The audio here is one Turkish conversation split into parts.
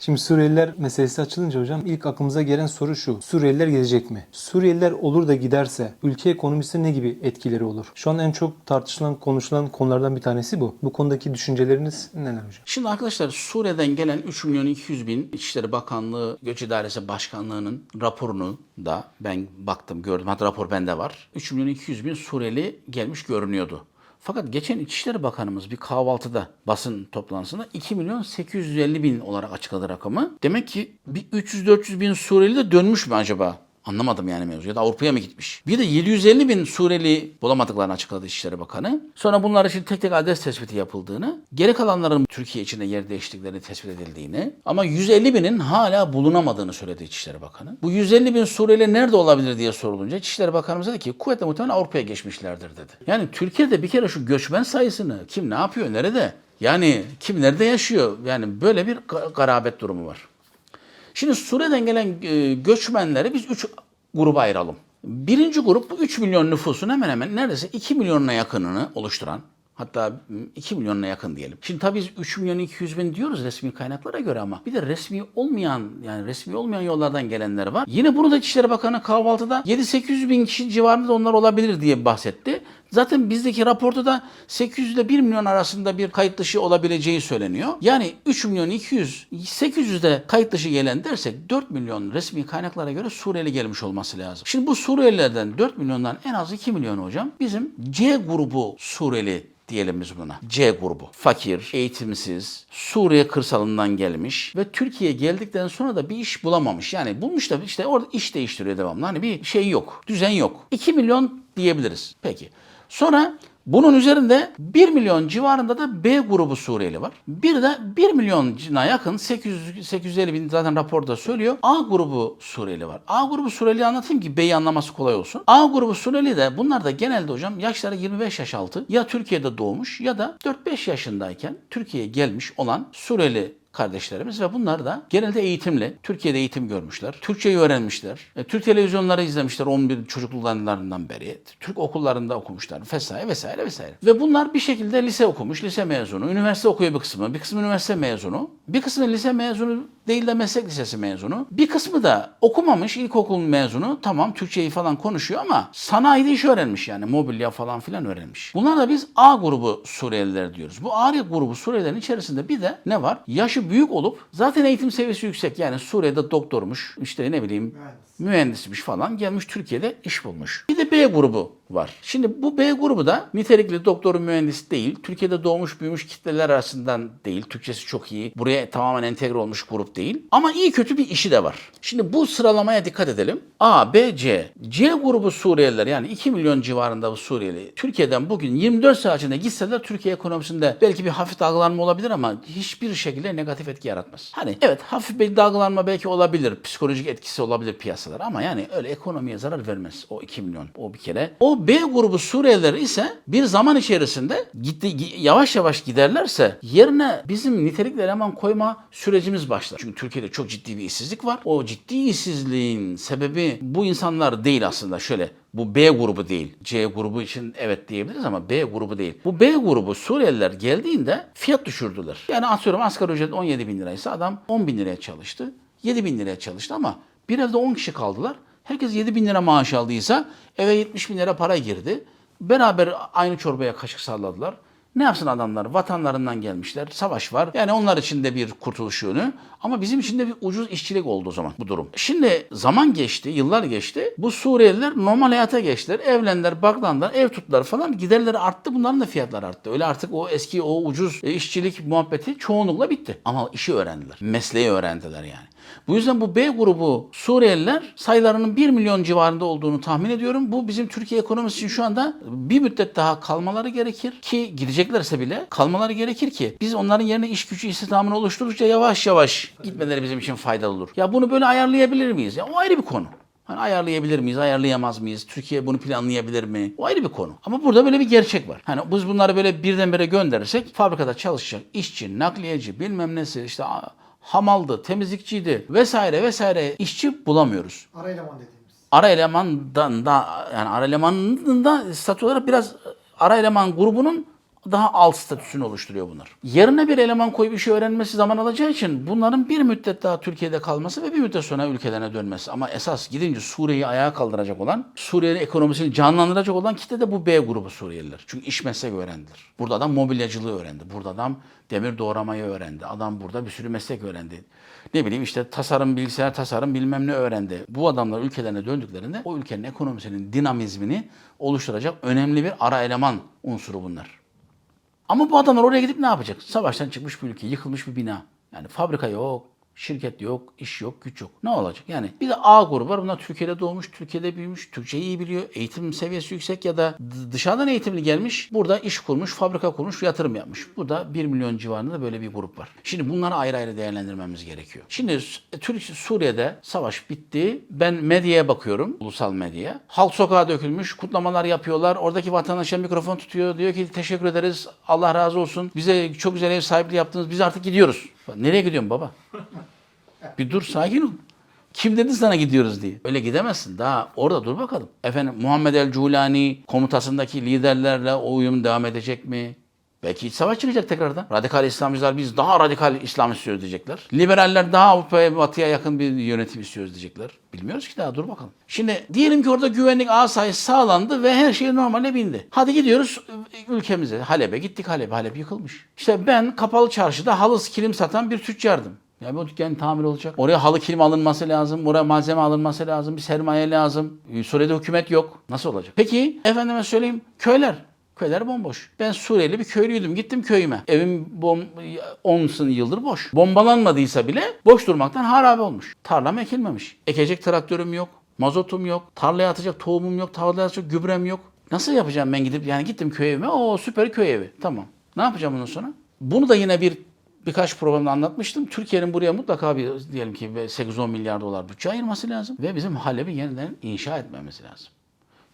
Şimdi Suriyeliler meselesi açılınca hocam ilk aklımıza gelen soru şu. Suriyeliler gelecek mi? Suriyeliler olur da giderse ülke ekonomisine ne gibi etkileri olur? Şu an en çok tartışılan, konuşulan konulardan bir tanesi bu. Bu konudaki düşünceleriniz neler hocam? Şimdi arkadaşlar Suriye'den gelen 3 milyon 200 bin İçişleri Bakanlığı Göç İdaresi Başkanlığı'nın raporunu da ben baktım gördüm. Hatta rapor bende var. 3 milyon 200 bin Suriyeli gelmiş görünüyordu. Fakat geçen İçişleri Bakanımız bir kahvaltıda basın toplantısında 2 milyon 850 bin olarak açıkladı rakamı. Demek ki bir 300-400 bin Suriyeli de dönmüş mü acaba? Anlamadım yani mevzu. Ya da Avrupa'ya mı gitmiş? Bir de 750 bin Suriyeli bulamadıklarını açıkladı İçişleri Bakanı. Sonra bunlar için tek tek adres tespiti yapıldığını, geri kalanların Türkiye içinde yer değiştiklerini tespit edildiğini ama 150 binin hala bulunamadığını söyledi İçişleri Bakanı. Bu 150 bin Suriyeli nerede olabilir diye sorulunca İçişleri Bakanımız dedi ki kuvvetle muhtemelen Avrupa'ya geçmişlerdir dedi. Yani Türkiye'de bir kere şu göçmen sayısını kim ne yapıyor, nerede? Yani kim nerede yaşıyor? Yani böyle bir ga- garabet durumu var. Şimdi Suriye'den gelen e, göçmenleri biz üç gruba ayıralım. Birinci grup bu 3 milyon nüfusun hemen hemen neredeyse 2 milyonuna yakınını oluşturan Hatta 2 milyonuna yakın diyelim. Şimdi tabii biz 3 milyon 200 bin diyoruz resmi kaynaklara göre ama bir de resmi olmayan yani resmi olmayan yollardan gelenler var. Yine bunu da İçişleri Bakanı kahvaltıda 7-800 bin kişi civarında da onlar olabilir diye bahsetti. Zaten bizdeki raporda da 800 ile 1 milyon arasında bir kayıt dışı olabileceği söyleniyor. Yani 3 milyon 200, 800 de kayıt dışı gelen dersek 4 milyon resmi kaynaklara göre Suriyeli gelmiş olması lazım. Şimdi bu Suriyelilerden 4 milyondan en az 2 milyon hocam bizim C grubu Suriyeli diyelim biz buna. C grubu. Fakir, eğitimsiz, Suriye kırsalından gelmiş ve Türkiye'ye geldikten sonra da bir iş bulamamış. Yani bulmuş da işte orada iş değiştiriyor devamlı. Hani bir şey yok, düzen yok. 2 milyon diyebiliriz. Peki. Sonra bunun üzerinde 1 milyon civarında da B grubu Suriyeli var. Bir de 1 milyona yakın 800 850 bin zaten raporda söylüyor. A grubu Suriyeli var. A grubu Suriyeli anlatayım ki B'yi anlaması kolay olsun. A grubu Suriyeli de bunlar da genelde hocam yaşları 25 yaş altı ya Türkiye'de doğmuş ya da 4-5 yaşındayken Türkiye'ye gelmiş olan Suriyeli kardeşlerimiz ve bunlar da genelde eğitimli. Türkiye'de eğitim görmüşler. Türkçeyi öğrenmişler. E, Türk televizyonları izlemişler 11 çocukluklarından beri. Türk okullarında okumuşlar vesaire vesaire vesaire. Ve bunlar bir şekilde lise okumuş, lise mezunu. Üniversite okuyor bir kısmı. Bir kısmı üniversite mezunu. Bir kısmı lise mezunu değil de meslek lisesi mezunu. Bir kısmı da okumamış, ilkokul mezunu. Tamam Türkçeyi falan konuşuyor ama sanayide iş öğrenmiş yani. Mobilya falan filan öğrenmiş. Bunlar da biz A grubu Suriyeliler diyoruz. Bu A grubu Suriyelilerin içerisinde bir de ne var? Yaşı büyük olup zaten eğitim seviyesi yüksek. Yani Suriye'de doktormuş, işte ne bileyim mühendismiş falan gelmiş Türkiye'de iş bulmuş. Bir de B grubu var. Şimdi bu B grubu da nitelikli doktoru mühendis değil. Türkiye'de doğmuş büyümüş kitleler arasından değil. Türkçesi çok iyi. Buraya tamamen entegre olmuş grup değil. Ama iyi kötü bir işi de var. Şimdi bu sıralamaya dikkat edelim. A, B, C. C grubu Suriyeliler yani 2 milyon civarında bu Suriyeli. Türkiye'den bugün 24 saat içinde gitseler Türkiye ekonomisinde belki bir hafif dalgalanma olabilir ama hiçbir şekilde negatif etki yaratmaz. Hani evet hafif bir dalgalanma belki olabilir. Psikolojik etkisi olabilir piyasalar ama yani öyle ekonomiye zarar vermez o 2 milyon. O bir kere. O B grubu Suriyeliler ise bir zaman içerisinde gitti gi- yavaş yavaş giderlerse yerine bizim nitelikli eleman koyma sürecimiz başlar. Çünkü Türkiye'de çok ciddi bir işsizlik var. O ciddi işsizliğin sebebi bu insanlar değil aslında. Şöyle bu B grubu değil. C grubu için evet diyebiliriz ama B grubu değil. Bu B grubu Suriyeliler geldiğinde fiyat düşürdüler. Yani atıyorum asgari ücret 17 bin liraysa adam 10 bin liraya çalıştı. 7 bin liraya çalıştı ama bir evde 10 kişi kaldılar. Herkes 7 bin lira maaş aldıysa eve 70 bin lira para girdi. Beraber aynı çorbaya kaşık salladılar. Ne yapsın adamlar? Vatanlarından gelmişler. Savaş var. Yani onlar için de bir kurtuluş yönü. Ama bizim için de bir ucuz işçilik oldu o zaman bu durum. Şimdi zaman geçti, yıllar geçti. Bu Suriyeliler normal hayata geçtiler. Evlendiler, baklandılar, ev tuttular falan. Giderleri arttı. Bunların da fiyatları arttı. Öyle artık o eski o ucuz e, işçilik muhabbeti çoğunlukla bitti. Ama işi öğrendiler. Mesleği öğrendiler yani. Bu yüzden bu B grubu Suriyeliler sayılarının 1 milyon civarında olduğunu tahmin ediyorum. Bu bizim Türkiye ekonomisi için şu anda bir müddet daha kalmaları gerekir ki gideceklerse bile kalmaları gerekir ki biz onların yerine iş gücü istihdamını oluşturdukça yavaş yavaş gitmeleri bizim için faydalı olur. Ya bunu böyle ayarlayabilir miyiz? Ya o ayrı bir konu. Hani ayarlayabilir miyiz, ayarlayamaz mıyız? Türkiye bunu planlayabilir mi? O ayrı bir konu. Ama burada böyle bir gerçek var. Hani biz bunları böyle birdenbire gönderirsek fabrikada çalışacak işçi, nakliyeci, bilmem nesi işte hamaldı, temizlikçiydi vesaire vesaire işçi bulamıyoruz. Ara eleman dediğimiz. Ara elemandan da yani ara elemanın da statü olarak biraz ara eleman grubunun daha alt statüsünü oluşturuyor bunlar. Yerine bir eleman koyup işi öğrenmesi zaman alacağı için bunların bir müddet daha Türkiye'de kalması ve bir müddet sonra ülkelerine dönmesi. Ama esas gidince Suriye'yi ayağa kaldıracak olan, Suriye'nin ekonomisini canlandıracak olan kitle de bu B grubu Suriyeliler. Çünkü iş meslek öğrendiler. Burada adam mobilyacılığı öğrendi. Burada adam demir doğramayı öğrendi. Adam burada bir sürü meslek öğrendi. Ne bileyim işte tasarım, bilgisayar tasarım bilmem ne öğrendi. Bu adamlar ülkelerine döndüklerinde o ülkenin ekonomisinin dinamizmini oluşturacak önemli bir ara eleman unsuru bunlar. Ama bu adamlar oraya gidip ne yapacak? Savaştan çıkmış bir ülke, yıkılmış bir bina. Yani fabrika yok, şirket yok, iş yok, güç yok. Ne olacak? Yani bir de A grubu var. Bunlar Türkiye'de doğmuş, Türkiye'de büyümüş, Türkçeyi iyi biliyor, eğitim seviyesi yüksek ya da dışarıdan eğitimli gelmiş, burada iş kurmuş, fabrika kurmuş, yatırım yapmış. Bu da 1 milyon civarında böyle bir grup var. Şimdi bunları ayrı ayrı değerlendirmemiz gerekiyor. Şimdi S- Türkiye Suriye'de savaş bitti. Ben medyaya bakıyorum, ulusal medyaya. Halk sokağa dökülmüş, kutlamalar yapıyorlar. Oradaki vatandaşa mikrofon tutuyor. Diyor ki teşekkür ederiz, Allah razı olsun. Bize çok güzel ev sahipliği yaptınız, biz artık gidiyoruz. Nereye gidiyorsun baba? Bir dur sakin ol. Kim dedi sana gidiyoruz diye. Öyle gidemezsin. Daha orada dur bakalım. Efendim Muhammed el Culani komutasındaki liderlerle o uyum devam edecek mi? Belki iç savaş çıkacak tekrardan. Radikal İslamcılar biz daha radikal İslam istiyoruz diyecekler. Liberaller daha Avrupa'ya batıya yakın bir yönetim istiyoruz diyecekler. Bilmiyoruz ki daha dur bakalım. Şimdi diyelim ki orada güvenlik asayişi sağlandı ve her şey normale bindi. Hadi gidiyoruz ülkemize. Halep'e gittik Halep. Halep yıkılmış. İşte ben kapalı çarşıda halı kilim satan bir tüccardım. Ya bu dükkan tamir olacak. Oraya halı kilim alınması lazım. Oraya malzeme alınması lazım. Bir sermaye lazım. Ee, Suriye'de hükümet yok. Nasıl olacak? Peki efendime söyleyeyim köyler. Köyler bomboş. Ben Suriyeli bir köylüydüm. Gittim köyüme. Evim bom 10 yıldır boş. Bombalanmadıysa bile boş durmaktan harabe olmuş. Tarlam ekilmemiş. Ekecek traktörüm yok. Mazotum yok. Tarlaya atacak tohumum yok. Tarlaya atacak gübrem yok. Nasıl yapacağım ben gidip yani gittim köy evime. O süper köy evi. Tamam. Ne yapacağım bundan sonra? Bunu da yine bir birkaç programda anlatmıştım. Türkiye'nin buraya mutlaka bir diyelim ki 8-10 milyar dolar bütçe ayırması lazım. Ve bizim Halep'i yeniden inşa etmemiz lazım.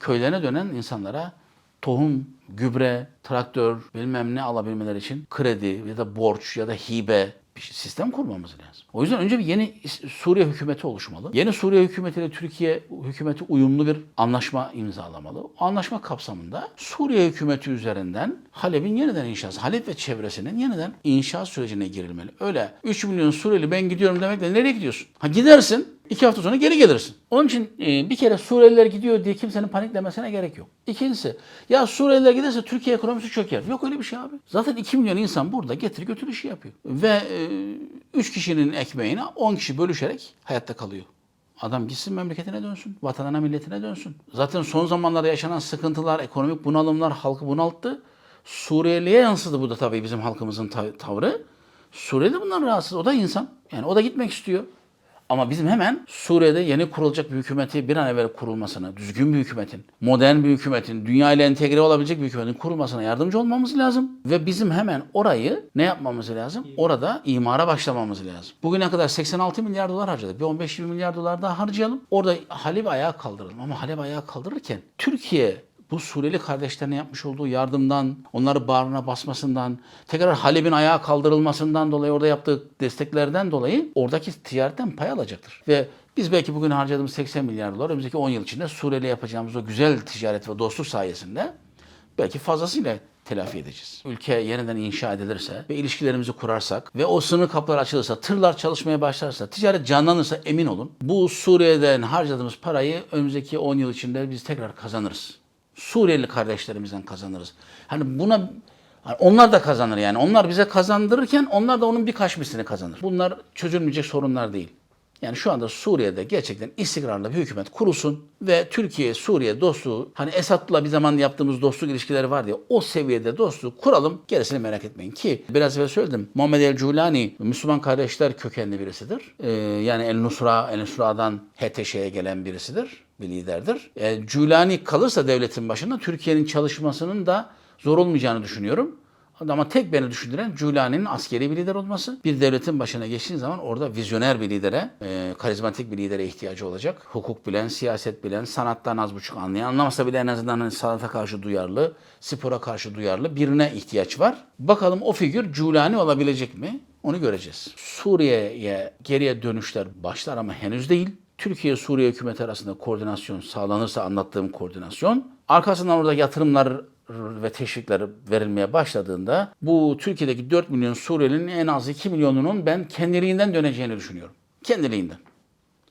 Köylerine dönen insanlara tohum, gübre, traktör bilmem ne alabilmeleri için kredi ya da borç ya da hibe bir şey- sistem kurmamız lazım. O yüzden önce bir yeni Suriye hükümeti oluşmalı. Yeni Suriye hükümetiyle Türkiye hükümeti uyumlu bir anlaşma imzalamalı. O anlaşma kapsamında Suriye hükümeti üzerinden Halep'in yeniden inşası, Halep ve çevresinin yeniden inşa sürecine girilmeli. Öyle 3 milyon Suriyeli ben gidiyorum demekle nereye gidiyorsun? Ha gidersin, iki hafta sonra geri gelirsin. Onun için e, bir kere Suriyeliler gidiyor diye kimsenin paniklemesine gerek yok. İkincisi, ya Suriyeliler giderse Türkiye ekonomisi çöker. Yok öyle bir şey abi. Zaten 2 milyon insan burada getir götür işi yapıyor. Ve 3 kişinin ekmeğine 10 kişi bölüşerek hayatta kalıyor. Adam gitsin memleketine dönsün, vatanına milletine dönsün. Zaten son zamanlarda yaşanan sıkıntılar, ekonomik bunalımlar halkı bunalttı. Suriyeliye yansıdı bu da tabii bizim halkımızın ta- tavrı. Suriyeli bundan rahatsız. O da insan. Yani o da gitmek istiyor. Ama bizim hemen Suriye'de yeni kurulacak bir hükümeti bir an evvel kurulmasına, düzgün bir hükümetin, modern bir hükümetin, dünya ile entegre olabilecek bir hükümetin kurulmasına yardımcı olmamız lazım. Ve bizim hemen orayı ne yapmamız lazım? Orada imara başlamamız lazım. Bugüne kadar 86 milyar dolar harcadık. Bir 15-20 milyar dolar daha harcayalım. Orada Halep ayağa kaldıralım. Ama Halep ayağa kaldırırken Türkiye bu Suriyeli kardeşlerine yapmış olduğu yardımdan, onları bağrına basmasından, tekrar Halep'in ayağa kaldırılmasından dolayı orada yaptığı desteklerden dolayı oradaki ticaretten pay alacaktır. Ve biz belki bugün harcadığımız 80 milyar dolar önümüzdeki 10 yıl içinde Suriye'yle yapacağımız o güzel ticaret ve dostluk sayesinde belki fazlasıyla telafi edeceğiz. Ülke yeniden inşa edilirse ve ilişkilerimizi kurarsak ve o sınır kapıları açılırsa, tırlar çalışmaya başlarsa, ticaret canlanırsa emin olun bu Suriye'den harcadığımız parayı önümüzdeki 10 yıl içinde biz tekrar kazanırız. Suriyeli kardeşlerimizden kazanırız. Hani buna hani onlar da kazanır yani. Onlar bize kazandırırken onlar da onun birkaç mislini kazanır. Bunlar çözülmeyecek sorunlar değil. Yani şu anda Suriye'de gerçekten istikrarlı bir hükümet kurulsun ve Türkiye-Suriye dostluğu hani Esad'la bir zaman yaptığımız dostluk ilişkileri var diye o seviyede dostluk kuralım. Gerisini merak etmeyin ki biraz evvel söyledim. Muhammed el Culani Müslüman kardeşler kökenli birisidir. Ee, yani El Nusra, El Nusra'dan HTŞ'ye gelen birisidir. Bir liderdir. E, Culani kalırsa devletin başında Türkiye'nin çalışmasının da zor olmayacağını düşünüyorum. Ama tek beni düşündüren Culani'nin askeri bir lider olması. Bir devletin başına geçtiğin zaman orada vizyoner bir lidere, e, karizmatik bir lidere ihtiyacı olacak. Hukuk bilen, siyaset bilen, sanattan az buçuk anlayan, anlamasa bile en azından hani sanata karşı duyarlı, spora karşı duyarlı birine ihtiyaç var. Bakalım o figür Culani olabilecek mi? Onu göreceğiz. Suriye'ye geriye dönüşler başlar ama henüz değil. Türkiye-Suriye hükümeti arasında koordinasyon sağlanırsa anlattığım koordinasyon, arkasından orada yatırımlar ve teşvikler verilmeye başladığında bu Türkiye'deki 4 milyon Suriyelinin en az 2 milyonunun ben kendiliğinden döneceğini düşünüyorum. Kendiliğinden.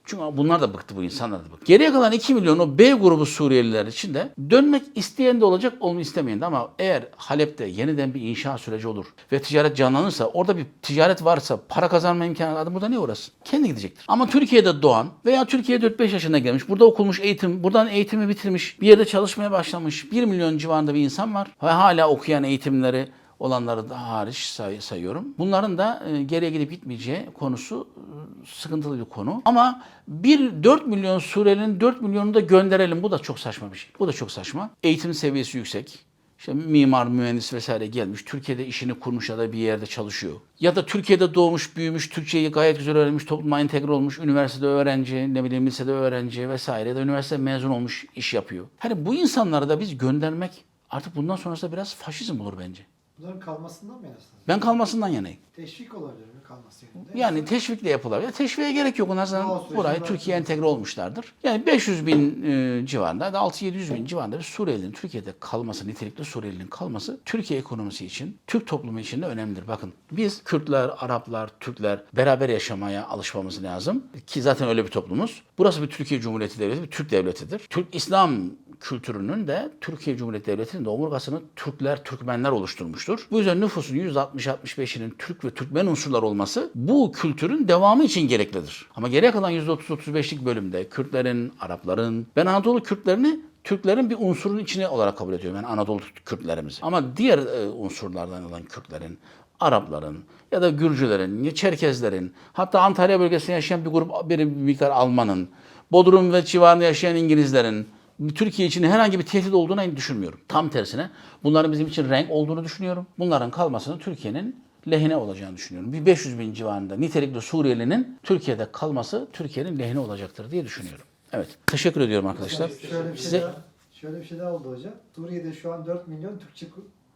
Çünkü bunlar da bıktı bu insanlar da bıktı. Geriye kalan 2 milyon o B grubu Suriyeliler için de dönmek isteyen de olacak, olmak istemeyen de ama eğer Halep'te yeniden bir inşa süreci olur ve ticaret canlanırsa, orada bir ticaret varsa, para kazanma imkanı adam burada ne uğrasın? Kendi gidecektir. Ama Türkiye'de doğan veya Türkiye'ye 4-5 yaşına gelmiş, burada okulmuş eğitim, buradan eğitimi bitirmiş, bir yerde çalışmaya başlamış 1 milyon civarında bir insan var ve hala okuyan eğitimleri olanları da hariç say- sayıyorum. Bunların da e, geriye gidip gitmeyeceği konusu e, sıkıntılı bir konu. Ama bir 4 milyon Suriyelinin 4 milyonunu da gönderelim. Bu da çok saçma bir şey. Bu da çok saçma. Eğitim seviyesi yüksek. İşte mimar, mühendis vesaire gelmiş. Türkiye'de işini kurmuş ya da bir yerde çalışıyor. Ya da Türkiye'de doğmuş, büyümüş, Türkçeyi gayet güzel öğrenmiş, topluma entegre olmuş, üniversitede öğrenci, ne bileyim lisede öğrenci vesaire ya da üniversite mezun olmuş iş yapıyor. Hani bu insanları da biz göndermek artık bundan sonrası da biraz faşizm olur bence. Bunların kalmasından mı yanasınız? Ben kalmasından yanayım. Teşvik olabilir mi kalması yönünde? Yani teşvik de yapılabilir. Teşviğe gerek yok. Onlar zaten Doğal sürecin buraya var. Türkiye entegre olmuşlardır. Yani 500 bin e, civarında, 6-700 bin civarında bir Suriyelinin Türkiye'de kalması, nitelikli Suriyelinin kalması Türkiye ekonomisi için, Türk toplumu için de önemlidir. Bakın biz Kürtler, Araplar, Türkler beraber yaşamaya alışmamız lazım. Ki zaten öyle bir toplumuz. Burası bir Türkiye Cumhuriyeti Devleti, bir Türk devletidir. Türk İslam kültürünün de Türkiye Cumhuriyeti Devleti'nin de omurgasını Türkler, Türkmenler oluşturmuştur. Bu yüzden nüfusun %60-65'inin Türk ve Türkmen unsurlar olması bu kültürün devamı için gereklidir. Ama geriye kalan %30-35'lik bölümde Kürtlerin, Arapların, ben Anadolu Kürtlerini Türklerin bir unsurun içine olarak kabul ediyorum. Yani Anadolu Kürtlerimizi. Ama diğer e, unsurlardan olan Kürtlerin, Arapların ya da Gürcülerin, ya Çerkezlerin, hatta Antalya bölgesinde yaşayan bir grup, bir miktar Almanın, Bodrum ve civarında yaşayan İngilizlerin, Türkiye için herhangi bir tehdit olduğunu düşünmüyorum. Tam tersine bunların bizim için renk olduğunu düşünüyorum. Bunların kalmasının Türkiye'nin lehine olacağını düşünüyorum. Bir 500 bin civarında nitelikli Suriyelinin Türkiye'de kalması Türkiye'nin lehine olacaktır diye düşünüyorum. Evet. Teşekkür ediyorum arkadaşlar. Şöyle bir şey Size daha, şöyle bir şey daha oldu hocam. Suriye'de şu an 4 milyon Türkçe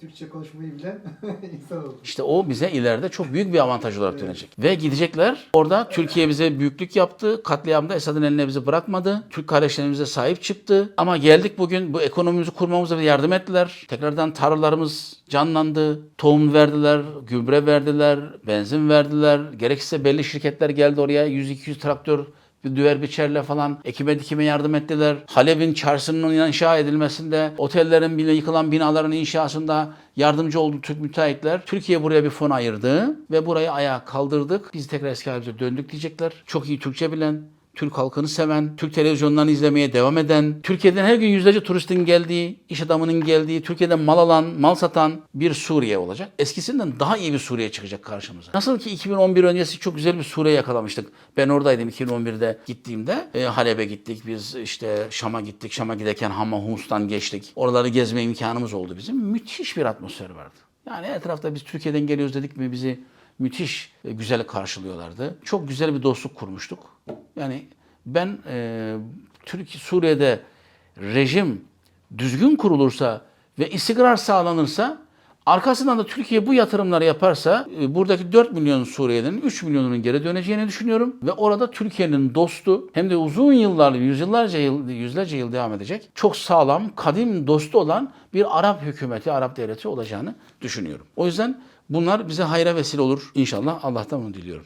Türkçe konuşmayı bilen insan oldu. İşte o bize ileride çok büyük bir avantaj olarak dönecek. Ve gidecekler. Orada Türkiye bize büyüklük yaptı. Katliamda Esad'ın eline bizi bırakmadı. Türk kardeşlerimize sahip çıktı. Ama geldik bugün bu ekonomimizi kurmamıza yardım ettiler. Tekrardan tarlalarımız canlandı. Tohum verdiler, gübre verdiler, benzin verdiler. Gerekirse belli şirketler geldi oraya. 100-200 traktör bir düver biçerle falan ekime dikime yardım ettiler. Halep'in çarşısının inşa edilmesinde, otellerin bile yıkılan binaların inşasında yardımcı oldu Türk müteahhitler. Türkiye buraya bir fon ayırdı ve burayı ayağa kaldırdık. Biz tekrar eski halimize döndük diyecekler. Çok iyi Türkçe bilen, Türk halkını seven, Türk televizyonlarını izlemeye devam eden, Türkiye'den her gün yüzlerce turistin geldiği, iş adamının geldiği, Türkiye'den mal alan, mal satan bir Suriye olacak. Eskisinden daha iyi bir Suriye çıkacak karşımıza. Nasıl ki 2011 öncesi çok güzel bir Suriye yakalamıştık. Ben oradaydım 2011'de gittiğimde. E, Halep'e gittik, biz işte Şam'a gittik. Şam'a giderken Hama Humus'tan geçtik. Oraları gezme imkanımız oldu bizim. Müthiş bir atmosfer vardı. Yani etrafta biz Türkiye'den geliyoruz dedik mi bizi müthiş e, güzel karşılıyorlardı. Çok güzel bir dostluk kurmuştuk. Yani ben e, Türkiye Suriye'de rejim düzgün kurulursa ve istikrar sağlanırsa arkasından da Türkiye bu yatırımları yaparsa e, buradaki 4 milyon Suriyelinin 3 milyonunun geri döneceğini düşünüyorum ve orada Türkiye'nin dostu hem de uzun yıllar, yüzyıllarca yıl, yüzlerce yıl devam edecek çok sağlam, kadim dostu olan bir Arap hükümeti, Arap devleti olacağını düşünüyorum. O yüzden bunlar bize hayra vesile olur inşallah. Allah'tan bunu diliyorum.